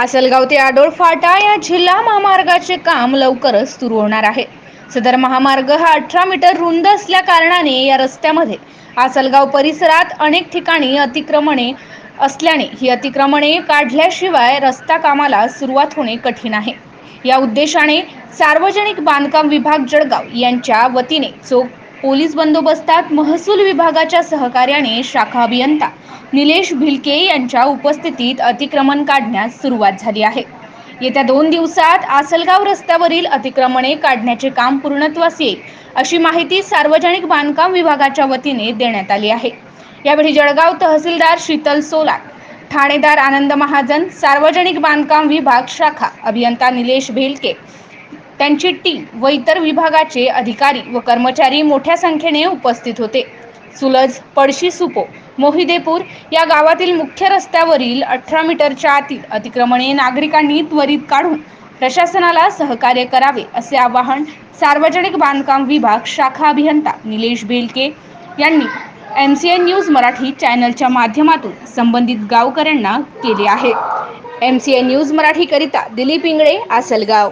आसलगाव ते आडोळ फाटा या जिल्हा महामार्गाचे काम लवकरच सुरू होणार आहे. सदर महामार्ग हा अठरा मीटर रुंद असल्या कारणाने या रस्त्यामध्ये आसलगाव परिसरात अनेक ठिकाणी अतिक्रमणे असल्याने ही अतिक्रमणे काढल्याशिवाय रस्ता कामाला सुरुवात होणे कठीण आहे. या उद्देशाने सार्वजनिक बांधकाम विभाग जळगाव यांच्या वतीने चोख पोलीस बंदोबस्तात महसूल विभागाच्या सहकार्याने शाखा अभियंता निलेश भिलके यांच्या उपस्थितीत अतिक्रमण काढण्यास सुरुवात झाली आहे. येत्या दोन दिवसात आसलगाव रस्त्यावरील अतिक्रमणे काढण्याचे काम पूर्णत्वास येईल अशी माहिती सार्वजनिक बांधकाम विभागाच्या वतीने देण्यात आली आहे. यावेळी जळगाव तहसीलदार शीतल सोलार ठाणेदार आनंद महाजन सार्वजनिक बांधकाम विभाग शाखा अभियंता निलेश भेलके त्यांची टीम व इतर विभागाचे अधिकारी व कर्मचारी मोठ्या संख्येने उपस्थित होते. सुलज पडशी सुपो मोहिदेपूर या गावातील मुख्य रस्त्यावरील अठरा मीटरच्या आतील अतिक्रमणे नागरिकांनी त्वरित काढून प्रशासनाला सहकार्य करावे असे आवाहन सार्वजनिक बांधकाम विभाग शाखा अभियंता निलेश बेलके यांनी M C N news Marathi चॅनलच्या माध्यमातून संबंधित गावकऱ्यांना केले आहे. एम सी एन न्यूज मराठीकरिता दिलीप इंगळे आसलगाव.